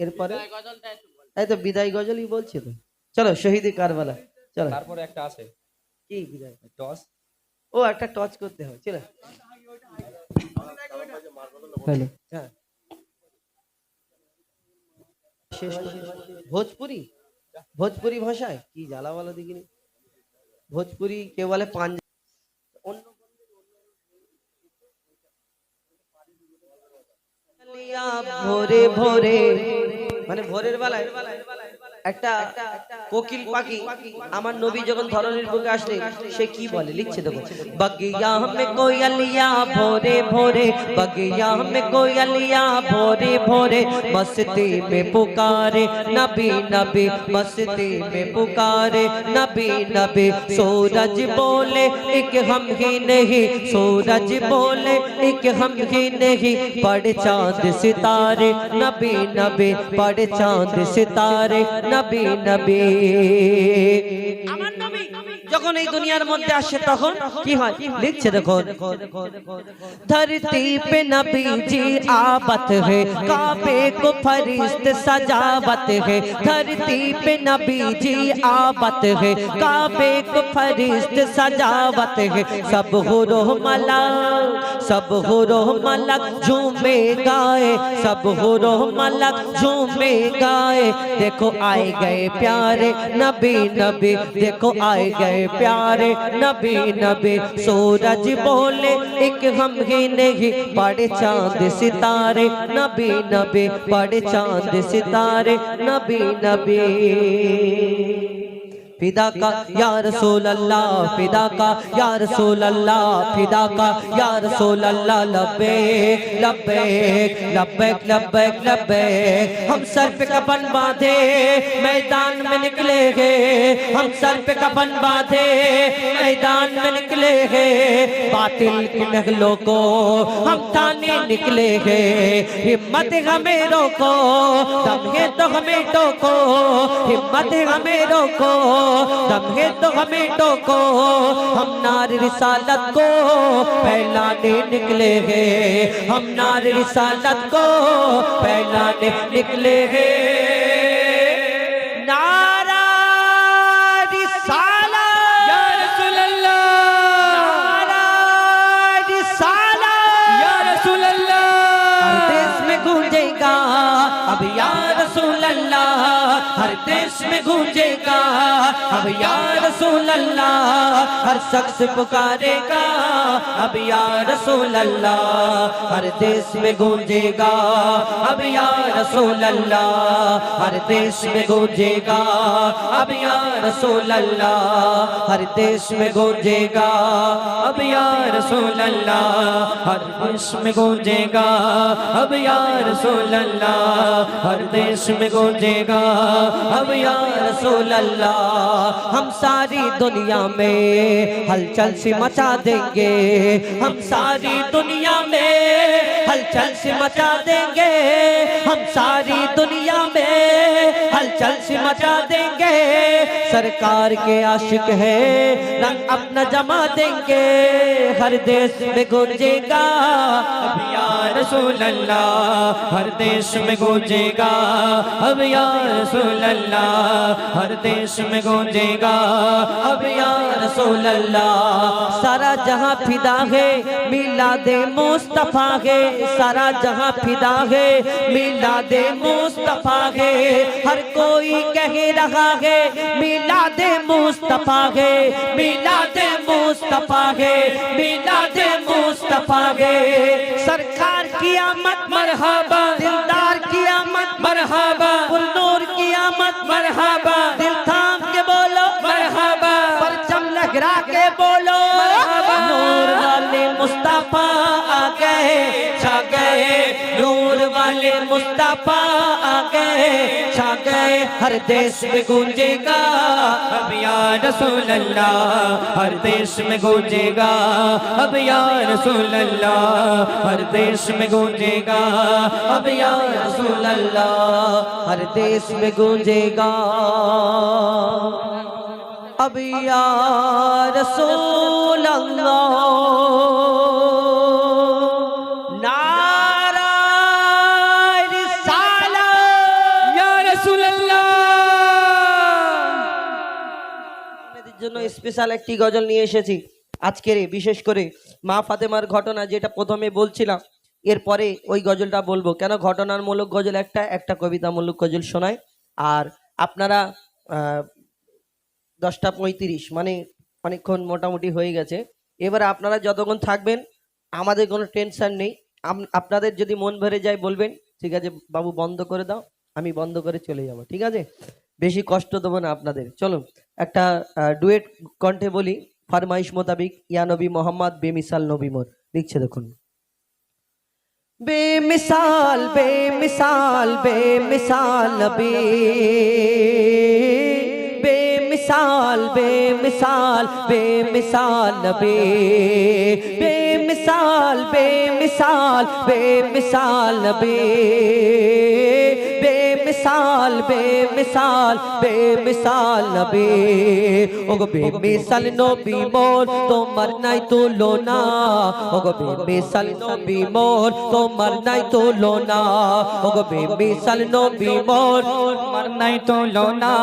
এরপরে এই তো বিদায় গজলই বলছি তো চলো শহীদি কারবালা চলো তারপরে একটা আছে কি বিদায় টস ও একটা টচ করতে হয় চলো হ্যালো হ্যাঁ শেষ ভোজপুরি ভোজপুরি ভাষায় কি জ্বালা বলো দেখিনি ভোজপুরি কেউ বলে পাঞ্জ অন্য ভোরে ভোরে মানে ভোরের বেলায় একটা কোকিল পাখি আমার নবী যখন ধরনের বুকে আসলে সে কি বলে লিখছে দেখো বগিয়া মে কোয়লিয়া ভোরে ভোরে বগিয়া মে কোয়লিয়া ভোরে ভোরে মস্তি में पुकारे नबी नबी मस्ती में पुकारे नबी नबी सूरज बोले एक हम ही नहीं सूरज बोले एक हम ही नहीं पड़ चांद सितारे नबी नबी पड़ चांद सितारे নবী নবী دنیا এই দুনিয়ার মধ্যে আসে، তখন কি হয়? লিখছে দেখো। دھرتی پہ نبی جی آبت ہے کعبے کو فرشت سجاوت ہے دھرتی پہ نبی جی آبت ہے کعبے کو فرشت سجاوت ہے سب ہو ملک سب ہو ملک جھومے گائے سب ہو ملک جھومے گائے دیکھو آئے گئے پیارے نبی نبی دیکھو آئے گئے پیارے نبی نبی سورج بولے، ایک ہم ہی نہیں، بڑے چاند ستارے، نبی نبی، بڑے چاند ستارے، نبی نبی۔ فدا کا، یا رسول اللہ، فدا کا، یا رسول اللہ، فدا کا، یا رسول اللہ، لبیک لبیک لبیک لبیک لبیک۔ ہم سر پہ کفن باندھے، میدان میں نکلے گے ہم سر پہ کفن باندھے، میدان میں نکلے گے باطل کی نگلوں کو ہم تانے نکلے گے ہمت ہمیں روکو، دم ہے تو ہمیں ٹوکو۔ ہمت ہمیں روکو दम है तो हमें टोको हम नार रिसालत को फैलाने निकले हैं हम नार रिसालत को फैलाने निकले हैं नारा रिसालत या रसूल अल्लाह ہر دیش میں گونجے گا اب یا رسول اللہ ہر شخص پکارے گا اب یا رسول اللہ ہر دیش میں گونجے گا اب یا رسول اللہ ہر دیش میں گونجے گا اب یا رسول اللہ ہر دیش میں گونجے گا اب یا رسول اللہ ہر دیش میں گونجے گا اب یا رسول اللہ ہر دیش میں گونجے گا ہم یا رسول اللہ، ہم ساری دنیا میں ہلچل سے مچا دیں گے۔ ہم ساری دنیا میں ہلچل سے مچا دیں گے۔ ہم ساری دنیا میں ہلچل سے مچا دیں گے۔ سرکار کے عاشق ہے رنگ اپنا جما دیں گے۔ ہر دیس میں گرجے گا۔ اب رسول اللہ، ہر دیش میں گوجے گا۔ اب یا رسول اللہ، ہر دیش میں گوجے گا۔ اب یا رسول اللہ، سارا جہاں فدا ہے، میلاد مصطفیٰ ہے۔ سارا جہاں فدا ہے، میلاد مصطفیٰ ہے۔ ہر کوئی کہہ رہا ہے، میلاد مصطفیٰ ہے۔ میلاد مصطفیٰ ہے، میلاد مصطفیٰ گے سرکار قیامت، مرحبا۔ دلدار قیامت، مرحبا۔ پرنور قیامت، مرحبا۔ دل تھام کے بولو، مرحبا۔ پرچم لگرا کے بولو، مرحبا۔ نور والے مصطفیٰ آگئے چھا گئے۔ نور والے مصطفیٰ آگئے چھا گئے۔ ہر دیس میں گونجے گا ابھی رسول اللہ، ہر دیش میں گونجے گا۔ اب یا رسول اللہ، ہر دیش میں گونجے گا۔ اب یا رسول اللہ، ہر دیش میں گونجے گا۔ اب یا رسول اللہ জন্য স্পেশাল একটি গজল নিয়ে এসেছি। আজকের বিশেষ করে মা ফাতেমার ঘটনা যেটা প্রথমে বলছিলাম, এরপরে ওই গজলটা বলব। কেন ঘটনামূলক গজল একটা? একটা কবিতামূলক গজল শোনায় আর আপনারা দশটা পঁয়ত্রিশ মানে অনেকক্ষণ মোটামুটি হয়ে গেছে। এবার আপনারা যতক্ষণ থাকবেন, আমাদের কোনো টেনশন নেই। আপনাদের যদি মন ভরে যায় বলবেন, ঠিক আছে, বাবু বন্ধ করে দাও, আমি বন্ধ করে চলে যাব, ঠিক আছে? বেশি কষ্ট দেবো না আপনাদের। চলুন একটা ডুয়েট কণ্ঠে বলি, ফরমাইশ মোতাবিক, ইয়া নবী মোহাম্মদ, বেমিসাল নবী মোর। লিখছে দেখুন। বেমিসাল বেমিসাল বেমিসাল নবী। বেমিসাল বেমিসাল বেমিসাল নবী। বেমিসাল বেমিসাল বেমিসাল নবী। বেমিসাল বেমিসাল বেমিসাল নবী ওগো বেমিসাল নবী মোর তোমার নাই তুলনা ওগো বেমিসাল নবী মোর তোমার নাই তুলনা ওগো বেমিসাল নবী মোর তোমার নাই তোলো না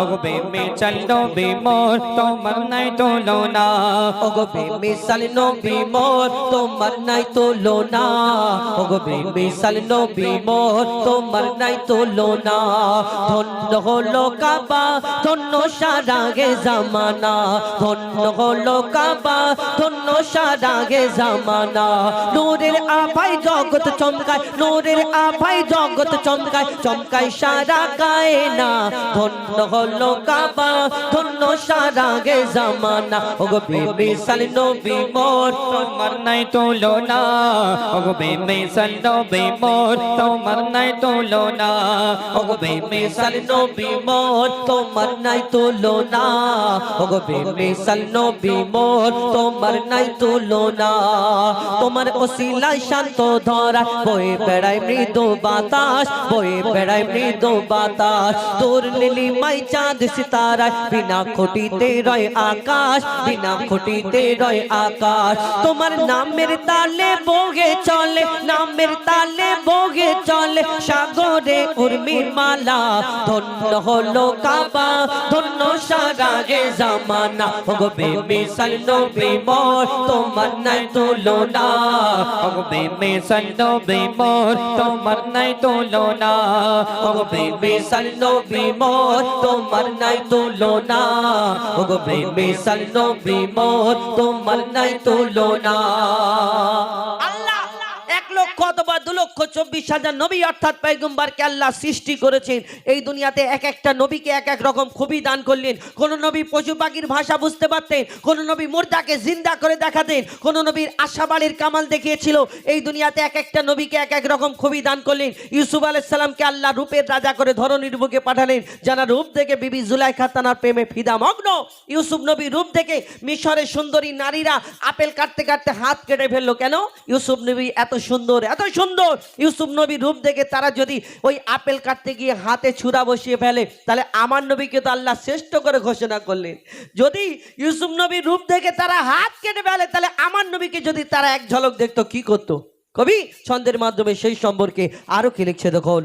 ওগো বেমে চলো বে মোর তোমার নাই তোলো না ওগো বেমিসাল নবী মোর তোমার নাই তুলনা ওগো বেমিসাল নবী মোর তোমার নাই তুলনা ধন্য হলো কাবা, ধন্য সারাগে জামানা। ধন্য হলো কাবা, ধন্য সারাগে জামানা। নূরের আভাই জগৎ চমকায়, নূরের আভাই জগৎ চমকায় চমকায় সারা গায়ে না ধন্য হলো কাবা, ধন্য সারাগে জামানা। ওগো বেমিসাল নবী মোর, তোমার নাই তোলো না ওগো বেমে চলো বে মোর, তোমার নাই তোলো না ওগো বেমিসাল নবী মোর তোমার নাই তুলনা। ওগো বেমিসাল নবী মোর তোমার নাই তুলনা। তোমার ওসিলায় শান্ত ধরা, বয়ে বেড়ায় মৃদু বাতাস, বয়ে বেড়ায় মৃদু বাতাস। তোর নীলি মাই চাঁদ সিতারা বিনা খুঁটিতে রয় আকাশ, বিনা খুঁটিতে রয় আকাশ। তোমার নামের তালে বগে চলে, নামের তালে বগে চলে, সাগরে উর্মির মালা, ধন্য হলো কাবা, ধন্য সারা গে জামানা। ওগো বেবি সাল্লো বেমর তোমার নাই তুলনা। ওগো বেমে চলো বে মোর তোমার নাই তোলো না ওগো বেবি সাল্লো বেমর তোমার নাই তুলনা। ওগো বেবি সাল্লো বেমর তোমার নাই লক্ষ অথবা দু লক্ষ চব্বিশ হাজার নবী অর্থাৎ পেগম্বারকে আল্লাহ সৃষ্টি করেছেন। এই দুনিয়াতে এক একটা নবীকে এক এক রকম খুবই দান করলেন। কোন নবী পশু পাখির ভাষা বুঝতে পারতেন, কোন নবী মুর্দাকে জিন্দা করে দেখাতেন, কোন নবীর আশাবাড়ির কামাল দেখিয়েছিল। এই দুনিয়াতে এক একটা নবীকে এক এক রকম খুবই দান করলেন। ইউসুফ আলাইসাল্লামকে আল্লাহ রূপের রাজা করে ধরনীর বুকে পাঠালেন, যারা রূপ দেখে বিবি জুলাইখা তানার প্রেমে ফিদা মগ্ন। ইউসুফ নবী রূপ দেখে মিশরের সুন্দরী নারীরা আপেল কাটতে কাটতে হাত কেটে ফেলল। কেন? ইউসুফ নবী এত সুন্দর এত সুন্দর ইউসুফ নবী রূপ দেখে তারা যদি ওই আপেল কাটতে গিয়ে হাতে ছুরা বসিয়ে ফেলে, তাহলে আমার নবীকে তো আল্লাহ শ্রেষ্ঠ করে ঘোষণা করলেন। যদি ইউসুফ নবীর রূপ দেখে তারা হাত কেটে ফেলে, তাহলে আমার নবীকে যদি তারা এক ঝলক দেখতো, কি করতো? কবি, ছন্দের মাধ্যমে সেই সম্পর্কে আরও কি লিখছে দেখুন।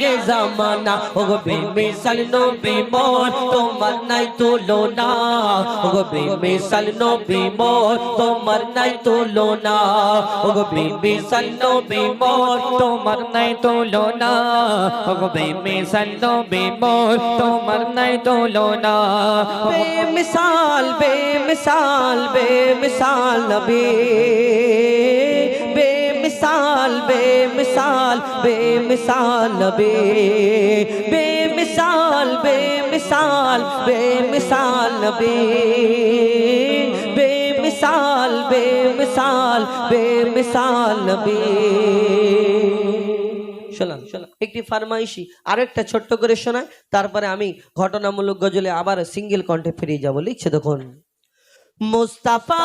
গে জামানা। ও গো বেমিসাল নবী মোর তোমার নাই তুলনা। ও গো বেমিসাল নবী মোর তোমার নাই তুলনা। ও গো বেমিসাল নবী মোর তোমার নাই তোলো না ওগো বেমে চলো বে মোর তোমার নাই তোলো না বেমিসাল বেমিসাল বেমিসাল নবী। বেমিসাল বেমিসাল বেমিসাল নবী বেমিসাল বেমিসাল বেমিসাল নবী বেমিসাল বেমিসাল বেমিসাল নবী শোনান একটি ফারমাইশি আরও একটা ছোট্ট করে শোনায়, তারপরে আমি ঘটনামূলক গজলে আবার সিঙ্গেল কণ্ঠে ফিরে যাব। লিখছে দেখুন, মুস্তাফা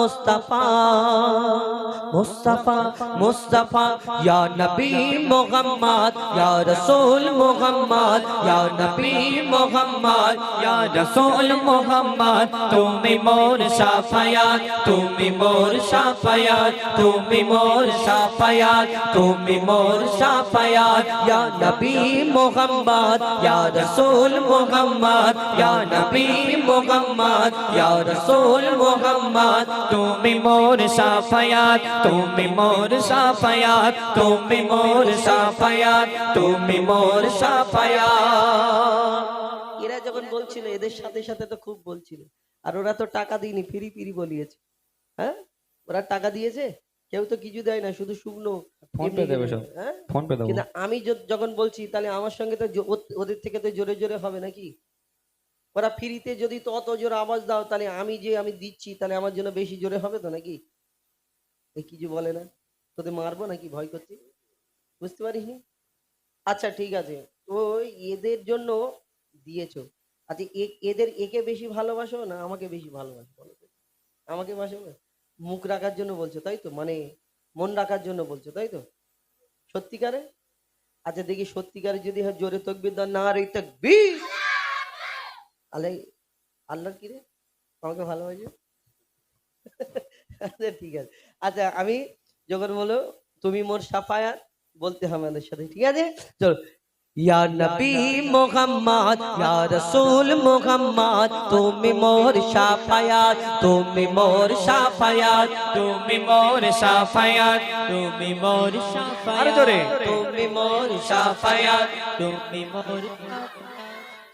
মুস্তাফা মুস্তাফা মুস্তাফা, ইয়া নবী মুহাম্মদ, ইয়া রাসূল মুহাম্মদ, ইয়া নবী মুহাম্মদ, ইয়া রাসূল মুহাম্মদ, তুমি মোর শাফায়াত তুমি মোর শাফায়াত তুমি মোর শাফায়াত তুমি মোর শাফায়াত ইয়া নবী মুহাম্মদ, ইয়া রাসূল মুহাম্মদ, ইয়া নবী মুহাম্মদ, ইয়া রাসূল মুহাম্মদ তুমি মোর শাফায়াত তুমি মোর শাফায়াত তুমি মোর শাফায়াত তুমি মোর শাফায়াত এরা যখন বলছিল এদের সাথে সাথে তো খুব বলছিল। আর ওরা তো টাকা দিইনি ফিরি ফিরি বলিয়েছে। হ্যাঁ? ওরা টাকা দিয়েছে? কেউ তো কিছু দেয় না শুধু শুকনো ফোন পে দেবে সব। হ্যাঁ? ফোন পে দেবো। কিন্তু আমি যখন বলছি তাহলে আমার সঙ্গে তো ওদের থেকে তো জোরে জোরে হবে নাকি? ওরা ফ্রিতে যদি তো অত জোরে আওয়াজ দাও, তাহলে আমি যে আমি দিচ্ছি, তাহলে আমার জন্য বেশি জোরে হবে তো নাকি? এই কিছু বলে না? তোদের মারবো নাকি? ভয় করছি বুঝতে পারিস নি আচ্ছা ঠিক আছে। তো এদের জন্য দিয়েছ। আচ্ছা এ- এদের একে বেশি ভালোবাসো না আমাকে বেশি ভালোবাসো বলো? আমাকে বাসো না? মুখ রাখার জন্য বলছো, তাই তো? মানে মন রাখার জন্য বলছো, তাই তো? সত্যিকারে? আচ্ছা দেখি সত্যিকারে যদি জোরে তকবির না রে তকবির! আলে আল্লাহর কি রে আমাকে ভালোবাসো? আচ্ছা ঠিক আছে। আচ্ছা আমি যখন বলো তুমি মোর সাফায়াত বলতে হবে আমাদের সাথে ঠিক আছে? চলো। ইয়া নবী মোহাম্মদ ইয়া রাসূল মোহাম্মদ তুমি মোর সাফায়াত তুমি মোর সাফায়াত তুমি মোর শাফায়াত তুমি মোর শাফায়াত আরও জোরে। তুমি মোর সাফায়াত তুমি মোর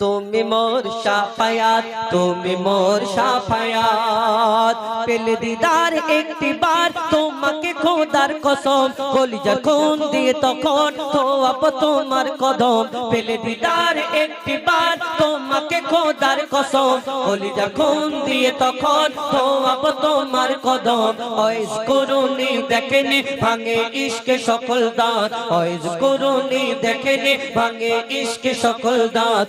তুমি মোর সাফায়াত, তুমি মোর সাফায়াত। পেলে দিদার একটি বার তোমাকে খোদার কসম বলি যখন দিয়ে তখন তো আপ তোমার কদম। পেলে দিদার একটি বার তোমাকে খোদার কসম বলি যখন দিয়ে তখন তো আপ তোমার কদম। ওইস করুনি, দেখেনি, ভাঙে ইশকে সকল দাঁত। ওইস করুনি, দেখেনি, ভাঙে ইশকে সকল দাঁত।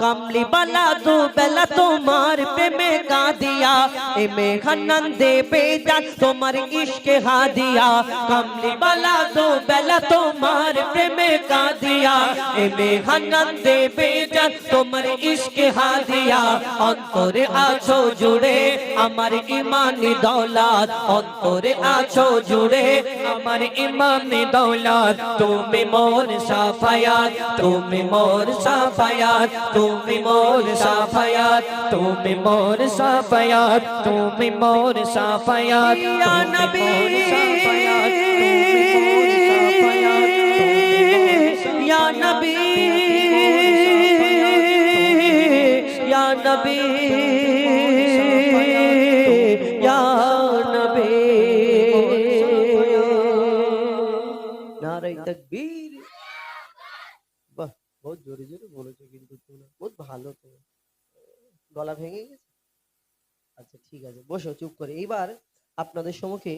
کملی بلا دو بلا مار پہ میں گادی এ মেঘানন দে বেজান তোমার ইশকে হাদিয়া কমলি বালা দু বেলা তোমার প্রেমে কাঁদিয়া এ মেঘানন দে বেজান তোমার ইশকে হাদিয়া অন্তরে আছো জুড়ে আমার ইমানি দৌলত অন্তরে আছো জুড়ে আমার ইমানে দৌলত তুমি মোর শাফায়াত তুমি মোর শাফায়াত তুমি মোর শাফায়াত তুমি মোর শাফায়াত فیات تم مور سا فیات یا نبی یا نبی یا نبی یا نبی نعرہ تکبیر۔ بہت جوری جوری بولو چاہیے بہت بھالو تو گلا بھیگیں گے۔ আচ্ছা ঠিক আছে। বসো চুপ করে। এইবার আপনাদের সম্মুখে